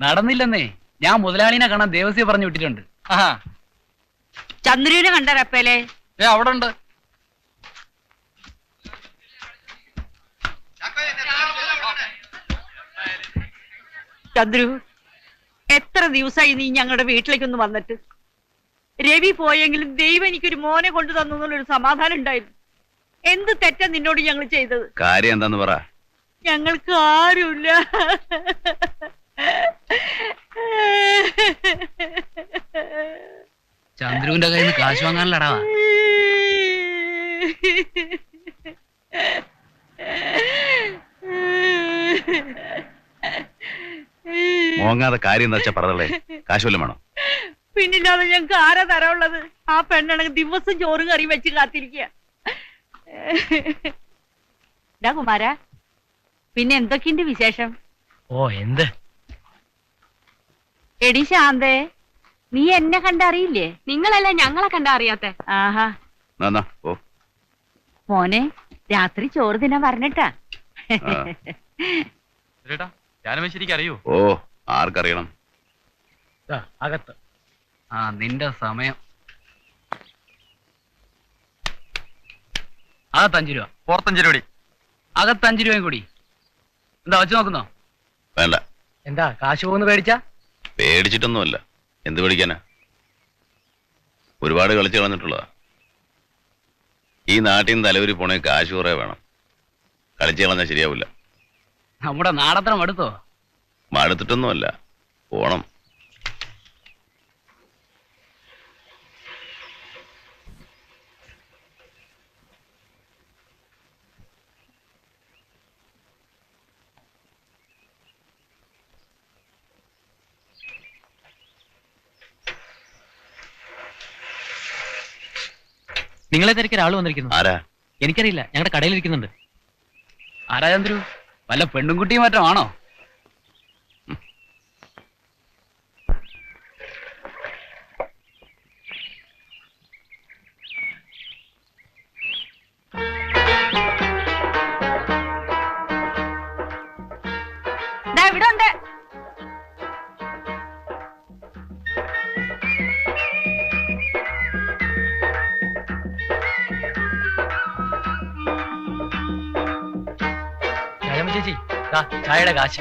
നടന്നില്ലെന്നേ. ഞാൻ മുതലാളിനെ കാണാൻ ദേവസ്യ പറഞ്ഞു വിട്ടിട്ടുണ്ട്. ആ ചന്ദ്രനെ കണ്ട റപ്പേലെ? ഏ അവിടെ ഉണ്ട് ചന്ദ്രു എത്ര ദിവസമായി നീ ഞങ്ങളുടെ വീട്ടിലേക്കൊന്ന് വന്നിട്ട്? രവി പോയെങ്കിലും ദൈവം എനിക്കൊരു മോനെ കൊണ്ടു തന്നു എന്നുള്ളൊരു സമാധാനം ഉണ്ടായിരുന്നു. എന്ത് തെറ്റാ നിന്നോട് ഞങ്ങൾ ചെയ്തത്? കാര്യം എന്താന്ന് പറ. ഞങ്ങൾക്ക് ആരുമില്ല. ചന്ദ്രുവിന്റെ കയ്യിൽ നിന്ന് കാശ് വാങ്ങാനല്ലടാ മോങ്ങാതെ കാര്യം എന്താ വെച്ചാ പറഞ്ഞല്ലേ കാശ് വല്ലതും വേണോ? പിന്നില്ലാതെ ഞങ്ങൾക്ക് ആരാ തരാനുള്ളത്? ആ പെണ്ണാണെങ്കിൽ ദിവസം ചോറും കറി വെച്ച് കാത്തിരിക്കുക ഡാ കുമാര പിന്നെ എന്തൊക്കെയുണ്ട് വിശേഷം? ഓ എന്ത്? എടി ശാന്തേ നീ എന്നെ കണ്ടറിയില്ലേ? നിങ്ങളല്ലേ ഞങ്ങളെ കണ്ട അറിയാത്തെ ആഹാ മോനെ രാത്രി ചോറ് തിന്നാൻ പറഞ്ഞിട്ടാ. ചേട്ടാ ജാനമേശ്വരിക്ക് അറിയോ? ഓ ആർക്കറിയണം? അകത്ത്. ആ നിന്റെ സമയം. അകത്തഞ്ചു രൂപ. പുറത്തഞ്ചു രൂപ അകത്തഞ്ചു രൂപയും കൂടി. എന്താ വെച്ച് നോക്കുന്നോ? വേണ്ട. എന്താ കാശ് പോകുന്ന പേടിച്ചാ? പേടിച്ചിട്ടൊന്നുമല്ല. എന്ത് പേടിക്കാനാ? ഒരുപാട് കളിച്ചു കളഞ്ഞിട്ടുള്ളതാ. ഈ നാട്ടിൽ നിന്ന് തലവരി പോണേ കാശ് കുറെ വേണം. കളിച്ചു കളഞ്ഞാൽ ശരിയാവില്ല. നമ്മുടെ നാടത്രം എടുത്തോ മടുത്തിട്ടൊന്നുമല്ല. പോണം. നിങ്ങളെ തിരക്കി ഒരാൾ വന്നിരിക്കുന്നു. ആരാ? എനിക്കറിയില്ല. ഞങ്ങളുടെ കടയിൽ ഇരിക്കുന്നുണ്ട് ആരാ ചന്ദ്രു? വല്ല പെണ്ണുംകുട്ടിയും മറ്റോ ആണോ? ചായയുടെ കാശ്.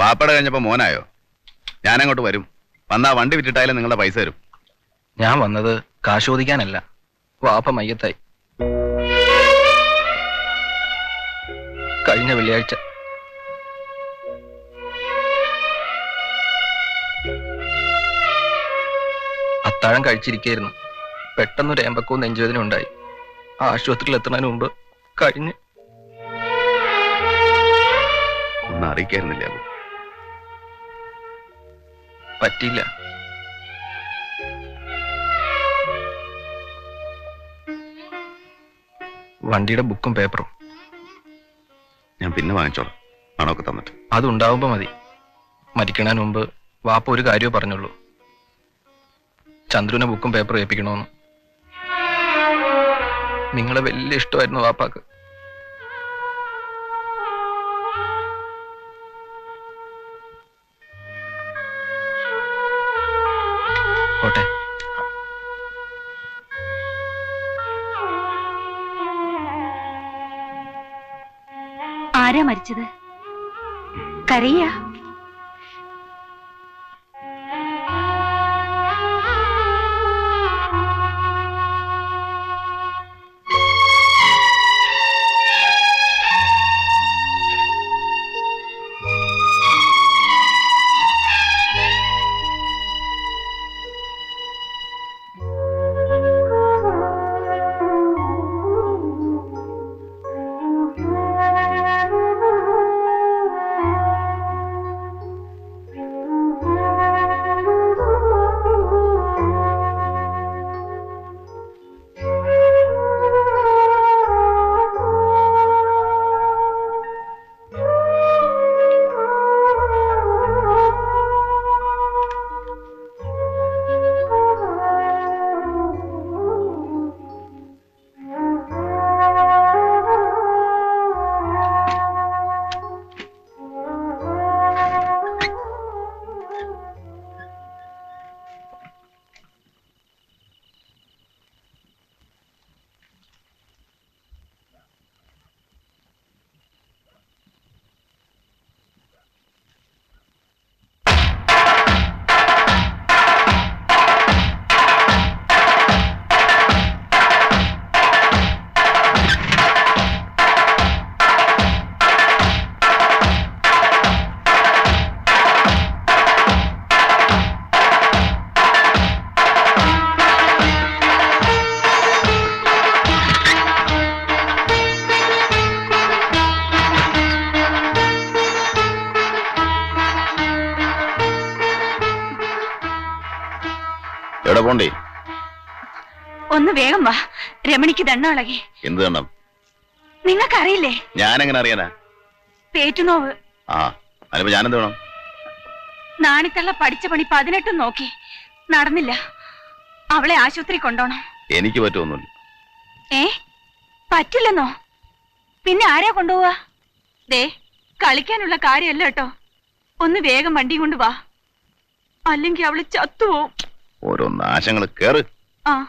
വാപ്പട കഴിഞ്ഞപ്പോ മോനായോ? ഞാനങ്ങോട്ട് വരും. വന്നാ വണ്ടി വിറ്റിട്ടായാലും നിങ്ങളുടെ പൈസ തരും. ഞാൻ വന്നത് കാശോദിക്കാനല്ല വാപ്പ മയ്യത്തായി. കഴിഞ്ഞ വെള്ളിയാഴ്ച. അത്താഴം കഴിച്ചിരിക്കായിരുന്നു. പെട്ടെന്നൊരു ഏമ്പക്കവും നെഞ്ചുവേദന ഉണ്ടായി. ആശുപത്രിയിൽ എത്തുന്നതിന് മുമ്പ് കഴിഞ്ഞ്. ഒന്നും അറിയിക്കായിരുന്നില്ല. പറ്റിയില്ല. വണ്ടിയുടെ ബുക്കും പേപ്പറും. ഞാൻ പിന്നെ വാങ്ങിച്ചോളാം. പണമൊക്കെ തന്നിട്ട്. അതുണ്ടാവുമ്പോ മതി. മരിക്കണതിന് മുമ്പ് വാപ്പ ഒരു കാര്യമേ പറഞ്ഞുള്ളൂ. ചന്ദ്രുവിനെ ബുക്കും പേപ്പറും ഏൽപ്പിക്കണമെന്ന് നിങ്ങളെ വലിയ ഇഷ്ടമായിരുന്നു വാപ്പാക്ക്. ആരാ മരിച്ചത്? കരയ? പോണ്ടേ? ഒന്ന് വേഗം വാ. രമണിക്ക് ദണ്ണളകി. എന്ത് ദണ്ണം? നിങ്ങൾക്കറിയില്ലേ? ഞാൻ എങ്ങനെ അറിയാനാ? പേറ്റുനോവ്. ആ അതിപ്പോ ഞാനെന്ത് വേണം? നാണിത്തള്ള പഠിച്ച പണി പതിനെട്ടും നോക്കി. നടന്നില്ല. അവളെ ആശുപത്രി കൊണ്ടോണം. എനിക്ക് പറ്റുമൊന്നുമില്ല. ഏ? പറ്റില്ലെന്നോ? പിന്നെ ആരാ കൊണ്ടുപോവാ? ദേ കളിക്കാനുള്ള കാര്യമല്ല കേട്ടോ. ഒന്ന് വേഗം വണ്ടി കൊണ്ടുവാ അല്ലെങ്കിൽ അവൾ ചത്തുപോവും. ഓരോ നാശങ്ങൾ കേറ്. ആ.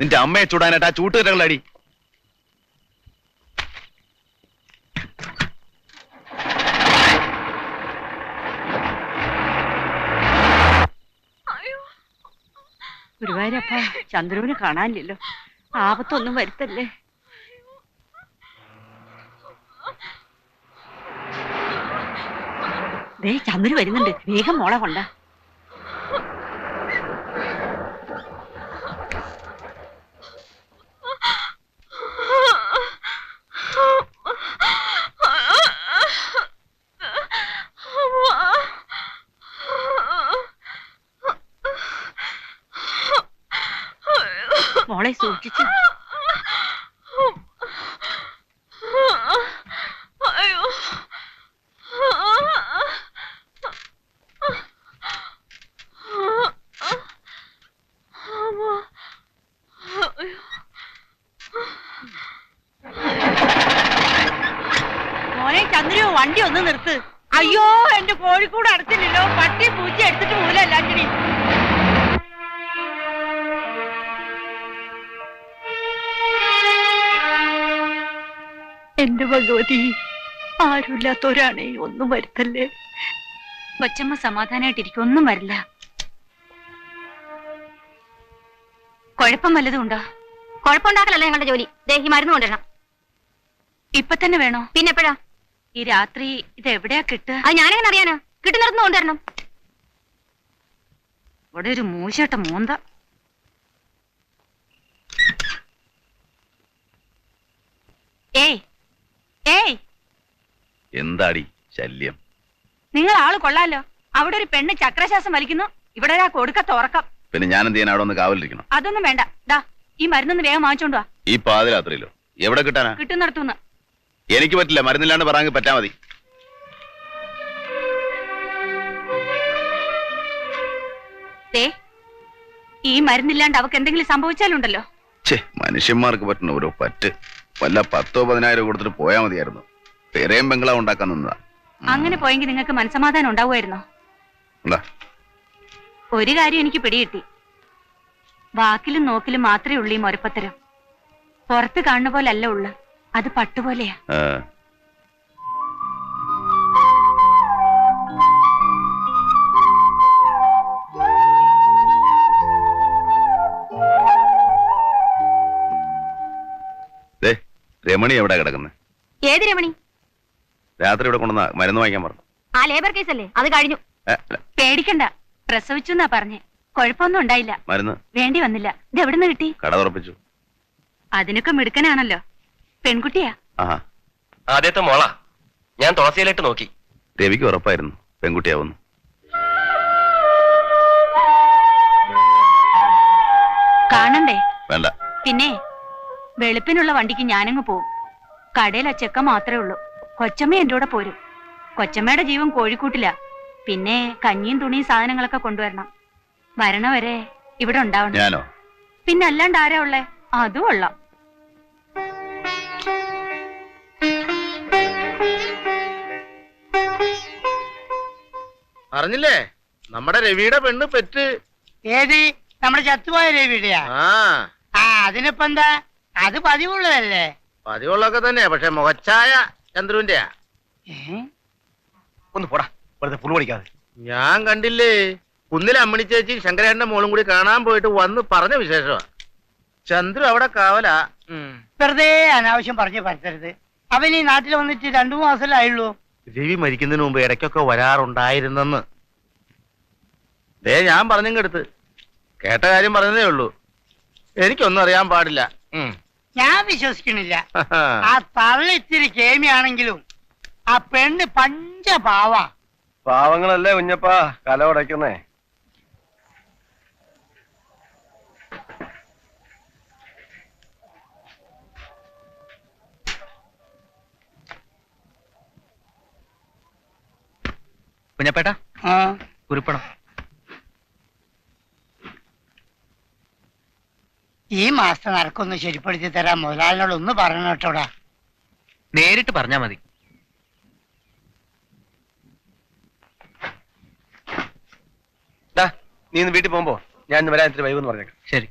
നിന്റെ അമ്മയെ ചൂടാനായിട്ട് ആ ചൂട്ടുകരകളടി ഗുരുവായൂരപ്പ ചന്ദ്രുവിനെ കാണാനില്ലല്ലോ. ആപത്തൊന്നും വരുത്തല്ലേ. ദേ വരുന്നുണ്ട്. വേഗം മോളെ കൊണ്ട. മോളെ സൂക്ഷിച്ചു. എന്റെ ഭഗവതി ആരുമില്ലാത്തവരാണേ ഒന്നും വരുത്തല്ലേ? കൊച്ചമ്മ സമാധാനമായിട്ടിരിക്കും ഒന്നും വരില്ല. കുഴപ്പം വല്ലതും ഉണ്ടോ? കുഴപ്പമുണ്ടാക്കലല്ല ഞങ്ങളുടെ ജോലി? ദേഹി മരുന്ന് കൊണ്ടുവരണം. ഇപ്പൊ തന്നെ വേണോ? പിന്നെ എപ്പോഴാ? ഈ രാത്രി ഇത് എവിടെയാ കിട്ടുക? അത് ഞാനെങ്ങനെ അറിയാനാ? കിട്ടുന്നിടത്ത് കൊണ്ടുവരണം. ഇവിടെ ഒരു മൂശട്ട മൂന്ത. എന്താടി ശല്യം? നിങ്ങൾ ആൾ കൊള്ളാലോ. അവിടെ ഒരു പെണ്ണ് ചക്രശ്വാസം വലിക്കുന്നു. ഇവിടെ ഒരാ കൊടുക്ക ഉറക്കം. പിന്നെ ഞാൻ എന്ത് ചെയ്യാൻ അവിടെ ഒന്ന് കാവലിരിക്കണം? അതൊന്നും വേണ്ട. ദാ ഈ മരുന്നൊന്ന് വേഗം വാങ്ങിച്ചോണ്ട് വാ. ഈ പാതിരാത്രിയിലോ? എവിടെ കിട്ടാനാ? കിട്ടുന്നിടത്തുനിന്ന്. എനിക്ക് പറ്റില്ല. മരുന്നില്ലാണ്ട് പറയാൻ പറ്റാ മതി. ദേ ഈ മരുന്നില്ലാണ്ട് അവക്ക് എന്തെങ്കിലും സംഭവിച്ചാലുണ്ടല്ലോ. ഛേ മനുഷ്യന്മാർക്ക് പറ്റുന്ന ഓരോ പറ്റ്. വല്ല പത്തോ പതിനായിരം കൊടുത്തിട്ട് പോയാ മതിയായിരുന്നു. തെരയും ബംഗ്ലാവ് ഉണ്ടാക്കാൻ നിന്നതാ. അങ്ങനെ പോയെങ്കിൽ നിങ്ങൾക്ക് മനസമാധാനം ഉണ്ടാവുമായിരുന്നോ? ഉണ്ടാ ഒരു കാര്യം എനിക്ക് പിടികിട്ടി. വാക്കിലും നോക്കിലും മാത്രമേ ഉള്ളൂ ഈ മൊരപ്പത്തരം. പുറത്ത് കാണുന്ന പോലെ അല്ല ഉള്ളു. അത് പട്ടുപോലെയാ. ആ. ദേ, രമണി എവിടെ കിടക്കുന്നത് ഏത് രമണി? രാത്രി ഇവിടെ കൊണ്ടുവന്ന മരുന്ന് വാങ്ങിക്കാൻ പറഞ്ഞു. ആ ലേബർ കേസ് അല്ലേ? അത് കഴിഞ്ഞു. പേടിക്കണ്ട. പ്രസവിച്ചു എന്നാ പറഞ്ഞേ. കുഴപ്പമൊന്നും ഉണ്ടായില്ല. മരുന്ന്? വേണ്ടി വന്നില്ല. ഇത് എവിടുന്ന് കിട്ടി? കട തുറപ്പിച്ചു. അതിനൊക്കെ മിടുക്കനാണല്ലോ. പെൺകുട്ടിയാ? ആദ്യത്തെ മോളാ. ഞാൻ തുളസിയിലിട്ട് നോക്കി. രവിക്ക് ഉറപ്പായിരുന്നു. പെൺകുട്ടിയാവുന്നു. കാണണ്ടേ? വേണ്ട. പിന്നെ വെളുപ്പിനുള്ള വണ്ടിക്ക് ഞാനങ്ങ് പോവും. കടയിൽ ആ ചെക്ക മാത്രമേ ഉള്ളൂ. കൊച്ചമ്മ എന്റെ കൂടെ പോരും. കൊച്ചമ്മയുടെ ജീവൻ കോഴിക്കൂട്ടില്ല പിന്നെ കഞ്ഞിയും തുണിയും സാധനങ്ങളൊക്കെ കൊണ്ടുവരണം. വരണവരെ ഇവിടെ ഉണ്ടാവണം. ഞാനോ? പിന്നെ അല്ലാണ്ട് ആരാ ഉള്ളേ? അതും കൊള്ളാം അറിഞ്ഞില്ലേ? നമ്മുടെ രവിയുടെ പെണ്ണ് പെറ്റ്. ഏത്? നമ്മുടെ ചത്തുപോയ രവിയുടെയാ? ആ. ആ അതിനിപ്പോ എന്താ? അത് പതിവുള്ളതല്ലേ? പതിവുള്ളൊക്കെ തന്നെ പക്ഷെ മുഖച്ചായ ചന്ദ്രുവിന്റെയാ? ഏ? ഒന്ന് പോടാ വെറുതെ പുളു പണിക്കാതെ ഞാൻ കണ്ടില്ലേ കുന്നിലെ അമ്മണി ചേച്ചി ശങ്കരേട്ടന്റെ മോളും കൂടി കാണാൻ പോയിട്ട് വന്ന് പറഞ്ഞ വിശേഷമാ. ചന്ദ്രു അവിടെ കാവലാ. വെറുതെ അനാവശ്യം പറഞ്ഞു പറ്റരുത് അവൻ ഈ നാട്ടിൽ വന്നിട്ട് രണ്ടു മാസമല്ലായുള്ളൂ. രവി മരിക്കുന്നതിന് മുമ്പ് ഇടയ്ക്കൊക്കെ വരാറുണ്ടായിരുന്നെന്ന്. ദേ ഞാൻ പറഞ്ഞെടുത്ത് കേട്ട കാര്യം പറഞ്ഞതേ ഉള്ളൂ. എനിക്കൊന്നും അറിയാൻ പാടില്ല. ഉം. ഞാൻ വിശ്വസിക്കണില്ല. ആ തള്ള ഇത്തിരി കേമിയാണെങ്കിലും ആ പെണ്ണ് പഞ്ച പാവ. പാവങ്ങളല്ലേ കുഞ്ഞപ്പാ കല ഉടയ്ക്കുന്നേ. കുഞ്ഞപ്പേട്ട ആ. കുറിപ്പണം. ഈ മാസത്തെ നരക്കൊന്ന് ശരിപ്പെടുത്തി തരാൻ മുതലാളിനോട് ഒന്ന് പറഞ്ഞു കേട്ടോടാ. നേരിട്ട് പറഞ്ഞാ മതി. ദാ, നീ ഇന്ന് വീട്ടിൽ പോകുമ്പോ ഞാൻ ഇന്ന് വരാൻ ഇത്തിരി വൈകുന്ന് പറഞ്ഞേക്കാം. ശരി.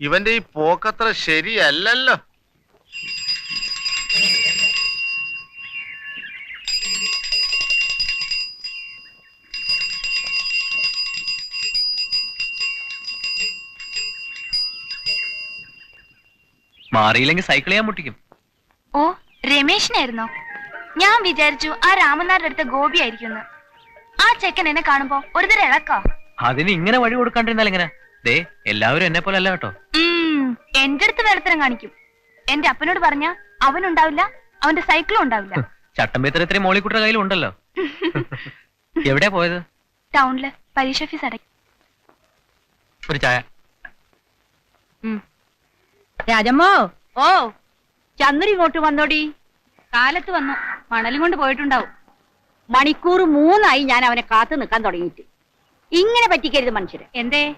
ഇവന്റെ ഈ പോക്കത്ര ശരിയല്ലല്ലോ. മാറിയില്ലെങ്കിൽ സൈക്കിൾ ചെയ്യാൻ മുട്ടിക്കും. ഓ രമേശിനായിരുന്നോ? ഞാൻ വിചാരിച്ചു ആ രാമനാരുടെ അടുത്ത ഗോപി ആയിരിക്കുന്നു ആ ചെക്കൻ എന്നെ കാണുമ്പോ ഒരു തരം ഇളക്കോ? അതിന് ഇങ്ങനെ വഴി കൊടുക്കാണ്ടിരുന്നാൽ എങ്ങനെ? ദേ എല്ലാവരും എന്നെ പോലെ അല്ല കേട്ടോ. ഉം, എന്റെ അടുത്ത് വേളത്തരം കാണിക്കും. എന്റെ അപ്പനോട് പറഞ്ഞ അവനുണ്ടാവില്ല അവന്റെ സൈക്കിളും ഉണ്ടാവില്ല. ചട്ടമ്പേത്തര ഇത്രയും മോളിക്കുട്ടിയുടെ കയ്യിലും ഉണ്ടല്ലോ. എവിടെയാ പോയത്? ടൗണിൽ പരീക്ഷ ഫീസ് അടയ്ക്കും ഒരു ചായ. രാജമ്മോ? ഓ ചന്ദ്ര ഇങ്ങോട്ട് വന്നോടി. കാലത്ത് വന്നു. മണലും കൊണ്ട് പോയിട്ടുണ്ടാവും. മണിക്കൂർ മൂന്നായി ഞാൻ അവനെ കാത്തു നിൽക്കാൻ തുടങ്ങിയിട്ട്. ഇങ്ങനെ പറ്റിക്കരുത് മനുഷ്യരെ. എന്തേ?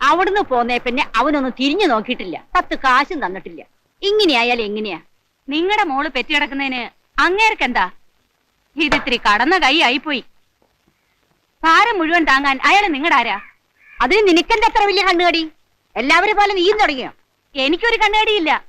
അവിടുന്ന് പോന്നേ പിന്നെ അവനൊന്നും തിരിഞ്ഞു നോക്കിയിട്ടില്ല. പത്ത് കാശും തന്നിട്ടില്ല. ഇങ്ങനെയായാൽ എങ്ങനെയാ? നിങ്ങളുടെ മോൾ പെറ്റിക്കിടക്കുന്നതിന് അങ്ങേർക്കെന്താ? ഇതിത്തിരി കടന്ന കൈ ആയിപ്പോയി. ഭാരം മുഴുവൻ താങ്ങാൻ അയാൾ നിങ്ങളുടെ ആരാ അതിന് നിനക്കെന്താ അത്ര വലിയ കണ്ണുകടി? എല്ലാവരും പോലെ നീയും തുടങ്ങിയോ? എനിക്കൊരു കണ്ണാടിയില്ല.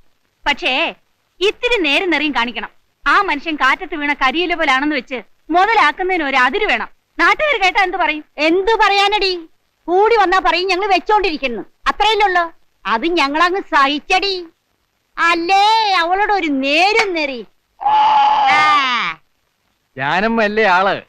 പക്ഷേ ഇത്തിരി നേരം നിറയും കാണിക്കണം. ആ മനുഷ്യൻ കാറ്റത്ത് വീണ കരിയില പോലാണെന്ന് വെച്ച് മുതലാക്കുന്നതിന് ഒരു അതിര് വേണം. നാട്ടുകാർ കേട്ടാ എന്ത് പറയും? എന്തു പറയാനടി? കൂടി വന്നാ പറയും ഞങ്ങൾ വെച്ചോണ്ടിരിക്കുന്നു. അത്രയല്ലുള്ളൂ. അത് ഞങ്ങളങ്ങ് സഹിച്ചടി. അല്ലേ അവളോട് ഒരു നേരം നേറി. ആ, ഞാനും അല്ലേ ആൾ.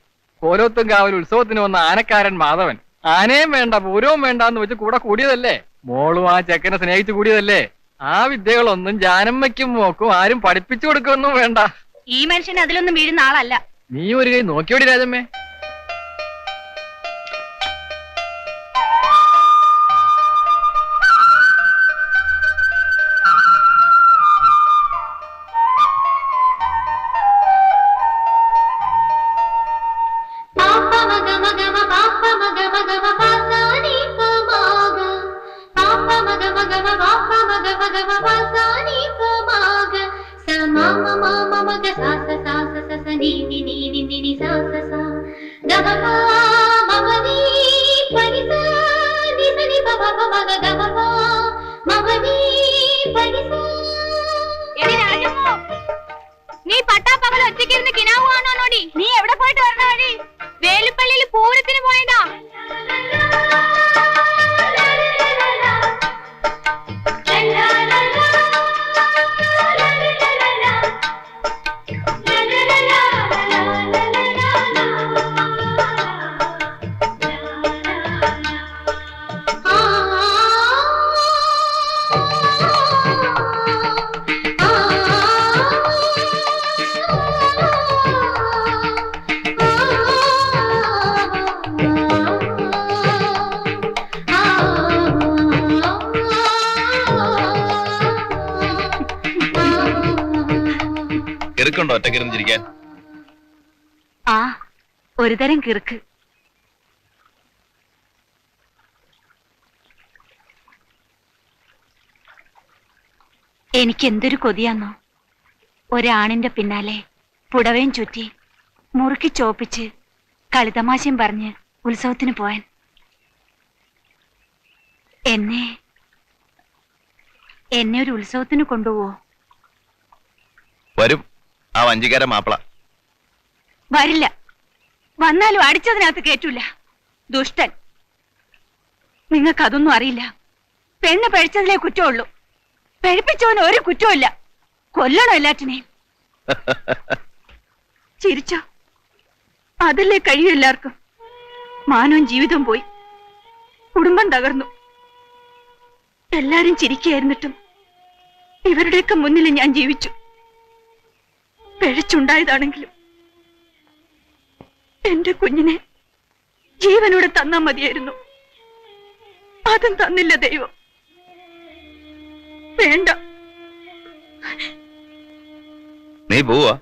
കോലോത്തും കാവൽ ഉത്സവത്തിന് വന്ന ആനക്കാരൻ മാധവൻ. ആനയും വേണ്ട പൂരവും വേണ്ട എന്ന് വെച്ച് കൂടെ കൂടിയതല്ലേ? മോളും ആ ചെക്കനെ സ്നേഹിച്ചു കൂടിയതല്ലേ? ആ വിദ്യകളൊന്നും ജാനമ്മയ്ക്കും നോക്കും ആരും പഠിപ്പിച്ചു കൊടുക്കൊന്നും വേണ്ട. ഈ മനുഷ്യൻ അതിലൊന്നും വീഴുന്ന ആളല്ല. നീ ഒരു കൈ നോക്കിയോടി രാജമ്മേ. എടി രാജമ്മോ, നീ പട്ടാപ്പകൽ ഒറ്റയ്ക്കിരുന്ന് കിനാവ് കാണുവാണോടി നീ എവിടെ പോയിട്ട് വരണ വഴി വേലുപ്പള്ളിയിൽ പൂരത്തിന് പോയതാ കിറുക്കുണ്ടോ ആ ഒരു തരം കിറുക്ക്. എനിക്ക് എന്തൊരു കൊതിയാന്നോ. ഒരാണിന്റെ പിന്നാലെ പുടവയും ചുറ്റി മുറുക്കി ചോപ്പിച്ച് കളിതമാശയും പറഞ്ഞ് ഉത്സവത്തിന് പോവാൻ. എന്നെ എന്നെ ഒരു ഉത്സവത്തിന് കൊണ്ടുപോവോ? വരും. ആ വഞ്ചിക്കാരൻ മാപ്പിള. വരില്ല. വന്നാലും അടിച്ചതിനകത്ത് കേറ്റൂല. ദുഷ്ടൻ. നിങ്ങൾക്ക് അതൊന്നും അറിയില്ല. പെണ്ണ് പഴിച്ചതിലേ കുറ്റമുള്ളൂ. പഴിപ്പിച്ചവന് ഒരു കുറ്റമില്ല കൊല്ലണോ എല്ലാറ്റിനെയും. ചിരിച്ചോ? അതല്ലേ കഴിയും എല്ലാവർക്കും. മാനവും ജീവിതം പോയി. കുടുംബം തകർന്നു. എല്ലാരും ചിരിക്കായിരുന്നിട്ടും ഇവരുടെയൊക്കെ മുന്നിൽ ഞാൻ ജീവിച്ചു. പിഴച്ചുണ്ടായതാണെങ്കിലും എന്റെ കുഞ്ഞിനെ ജീവനോടെ തന്നാ മതിയായിരുന്നു. അതും തന്നില്ല ദൈവം. വേണ്ട. നീ പോവാ.